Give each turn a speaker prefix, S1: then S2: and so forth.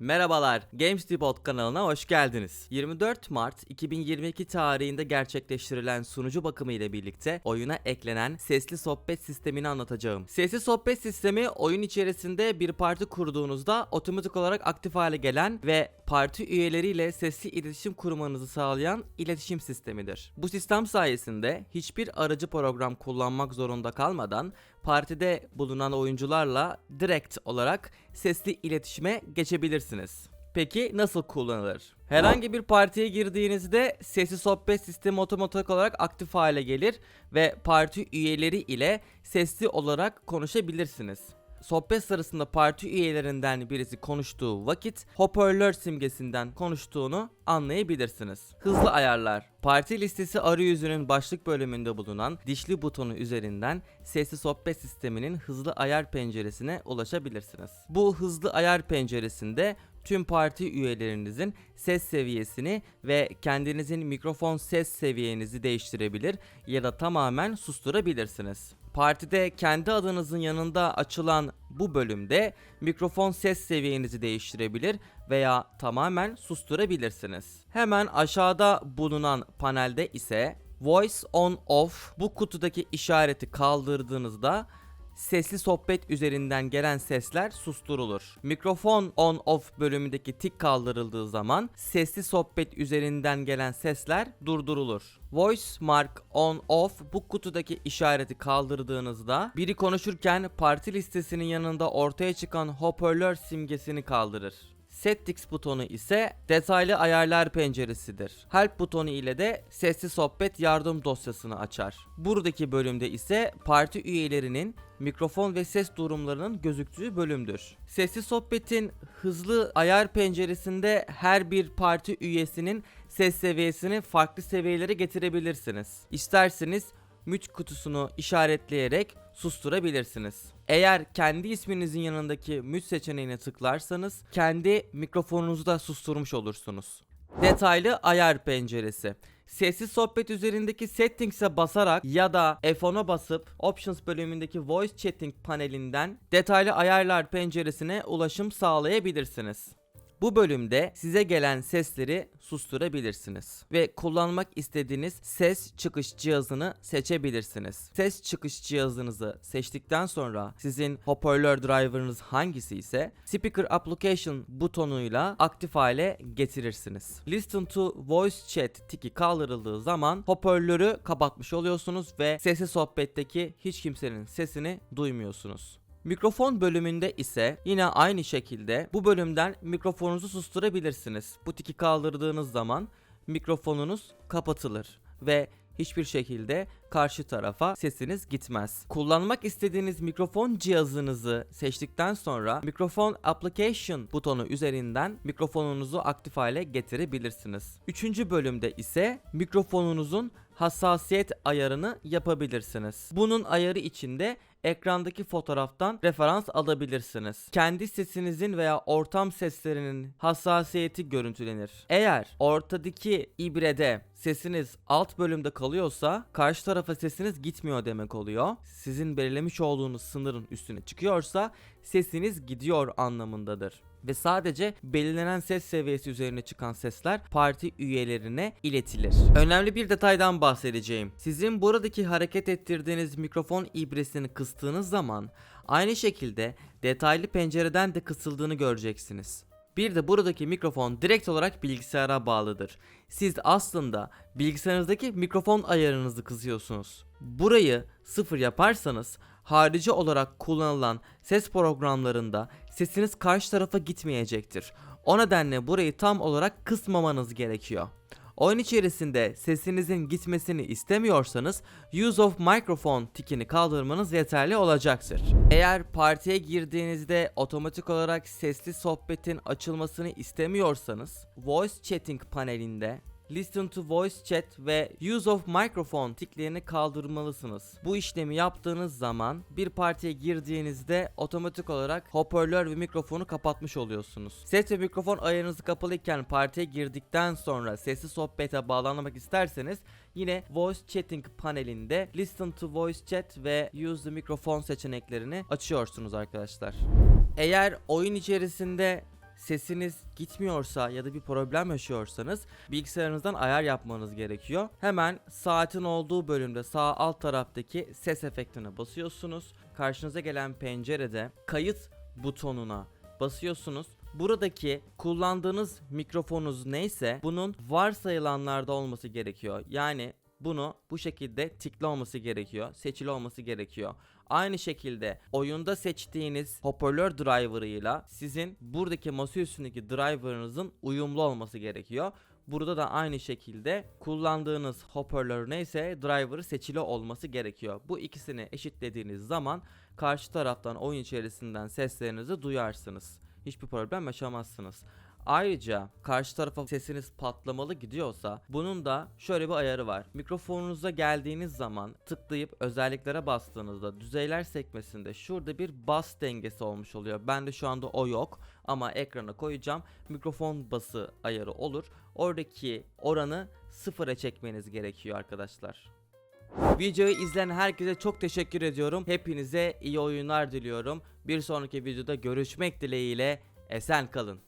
S1: Merhabalar, GamesDepot kanalına hoş geldiniz. 24 Mart 2022 tarihinde gerçekleştirilen sunucu bakımı ile birlikte oyuna eklenen sesli sohbet sistemini anlatacağım. Sesli sohbet sistemi oyun içerisinde bir parti kurduğunuzda otomatik olarak aktif hale gelen ve parti üyeleriyle sesli iletişim kurmanızı sağlayan iletişim sistemidir. Bu sistem sayesinde hiçbir aracı program kullanmak zorunda kalmadan partide bulunan oyuncularla direkt olarak sesli iletişime geçebilirsiniz. Peki nasıl kullanılır? Herhangi bir partiye girdiğinizde sesli sohbet sistemi otomatik olarak aktif hale gelir ve parti üyeleri ile sesli olarak konuşabilirsiniz. Sohbet sırasında parti üyelerinden birisi konuştuğu vakit hoparlör simgesinden konuştuğunu anlayabilirsiniz. Hızlı ayarlar. Parti listesi arayüzünün başlık bölümünde bulunan dişli butonu üzerinden sesli sohbet sisteminin hızlı ayar penceresine ulaşabilirsiniz. Bu hızlı ayar penceresinde tüm parti üyelerinizin ses seviyesini ve kendinizin mikrofon ses seviyenizi değiştirebilir ya da tamamen susturabilirsiniz. Partide kendi adınızın yanında açılan bu bölümde mikrofon ses seviyenizi değiştirebilir veya tamamen susturabilirsiniz. Hemen aşağıda bulunan panelde ise Voice on off bu kutudaki işareti kaldırdığınızda sesli sohbet üzerinden gelen sesler susturulur. Mikrofon on off bölümündeki tik kaldırıldığı zaman sesli sohbet üzerinden gelen sesler durdurulur. Voice mark on off bu kutudaki işareti kaldırdığınızda biri konuşurken parti listesinin yanında ortaya çıkan hoparlör simgesini kaldırır. Settings butonu ise detaylı ayarlar penceresidir. Help butonu ile de sesli sohbet yardım dosyasını açar. Buradaki bölümde ise parti üyelerinin mikrofon ve ses durumlarının gözüktüğü bölümdür. Sesli sohbetin hızlı ayar penceresinde her bir parti üyesinin ses seviyesini farklı seviyelere getirebilirsiniz. İsterseniz mute kutusunu işaretleyerek susturabilirsiniz. Eğer kendi isminizin yanındaki mute seçeneğine tıklarsanız kendi mikrofonunuzu da susturmuş olursunuz. Detaylı ayar penceresi. Sessiz sohbet üzerindeki settings'e basarak ya da F10'a basıp Options bölümündeki Voice Chatting panelinden detaylı ayarlar penceresine ulaşım sağlayabilirsiniz. Bu bölümde size gelen sesleri susturabilirsiniz ve kullanmak istediğiniz ses çıkış cihazını seçebilirsiniz. Ses çıkış cihazınızı seçtikten sonra sizin hoparlör driver'ınız hangisi ise Speaker Application butonuyla aktif hale getirirsiniz. Listen to Voice Chat tiki kaldırıldığı zaman hoparlörü kapatmış oluyorsunuz ve sesi sohbetteki hiç kimsenin sesini duymuyorsunuz. Mikrofon bölümünde ise yine aynı şekilde bu bölümden mikrofonunuzu susturabilirsiniz. Bu tiki kaldırdığınız zaman mikrofonunuz kapatılır ve hiçbir şekilde karşı tarafa sesiniz gitmez. Kullanmak istediğiniz mikrofon cihazınızı seçtikten sonra mikrofon application butonu üzerinden mikrofonunuzu aktif hale getirebilirsiniz. Üçüncü bölümde ise mikrofonunuzun hassasiyet ayarını yapabilirsiniz. Bunun ayarı içinde ekrandaki fotoğraftan referans alabilirsiniz. Kendi sesinizin veya ortam seslerinin hassasiyeti görüntülenir. Eğer ortadaki ibrede sesiniz alt bölümde kalıyorsa karşı tarafa sesiniz gitmiyor demek oluyor. Sizin belirlemiş olduğunuz sınırın üstüne çıkıyorsa sesiniz gidiyor anlamındadır ve sadece belirlenen ses seviyesi üzerine çıkan sesler parti üyelerine iletilir. Önemli bir detaydan bahsedeceğim. Sizin buradaki hareket ettirdiğiniz mikrofon ibresini kıstığınız zaman aynı şekilde detaylı pencereden de kısıldığını göreceksiniz. Bir de buradaki mikrofon direkt olarak bilgisayara bağlıdır. Siz aslında bilgisayarınızdaki mikrofon ayarınızı kısıyorsunuz. Burayı sıfır yaparsanız harici olarak kullanılan ses programlarında sesiniz karşı tarafa gitmeyecektir. O nedenle burayı tam olarak kısmamanız gerekiyor. Oyun içerisinde sesinizin gitmesini istemiyorsanız Use of Microphone tikini kaldırmanız yeterli olacaktır. Eğer partiye girdiğinizde otomatik olarak sesli sohbetin açılmasını istemiyorsanız Voice Chatting panelinde Listen to Voice Chat ve Use of Microphone tiklerini kaldırmalısınız. Bu işlemi yaptığınız zaman bir partiye girdiğinizde otomatik olarak hoparlör ve mikrofonu kapatmış oluyorsunuz. Ses ve mikrofon ayarınız kapalıyken partiye girdikten sonra sesli sohbete bağlanmak isterseniz yine Voice Chatting panelinde Listen to Voice Chat ve Use the Microphone seçeneklerini açıyorsunuz arkadaşlar. Eğer oyun içerisinde sesiniz gitmiyorsa ya da bir problem yaşıyorsanız bilgisayarınızdan ayar yapmanız gerekiyor. Hemen saatin olduğu bölümde sağ alt taraftaki ses efektine basıyorsunuz. Karşınıza gelen pencerede kayıt butonuna basıyorsunuz. Buradaki kullandığınız mikrofonunuz neyse bunun varsayılanlarda olması gerekiyor. Yani bunu bu şekilde tikli olması gerekiyor, seçili olması gerekiyor. Aynı şekilde oyunda seçtiğiniz hoparlör driver'ıyla sizin buradaki masa üstündeki driver'ınızın uyumlu olması gerekiyor. Burada da aynı şekilde kullandığınız hoparlör neyse driver'ı seçili olması gerekiyor. Bu ikisini eşitlediğiniz zaman karşı taraftan oyun içerisinden seslerinizi duyarsınız. Hiçbir problem yaşamazsınız. Ayrıca karşı tarafa sesiniz patlamalı gidiyorsa bunun da şöyle bir ayarı var. Mikrofonunuza geldiğiniz zaman tıklayıp özelliklere bastığınızda düzeyler sekmesinde şurada bir bas dengesi olmuş oluyor. Bende şu anda o yok ama ekrana koyacağım. Mikrofon bası ayarı olur. Oradaki oranı sıfıra çekmeniz gerekiyor arkadaşlar. Videoyu izleyen herkese çok teşekkür ediyorum. Hepinize iyi oyunlar diliyorum. Bir sonraki videoda görüşmek dileğiyle esen kalın.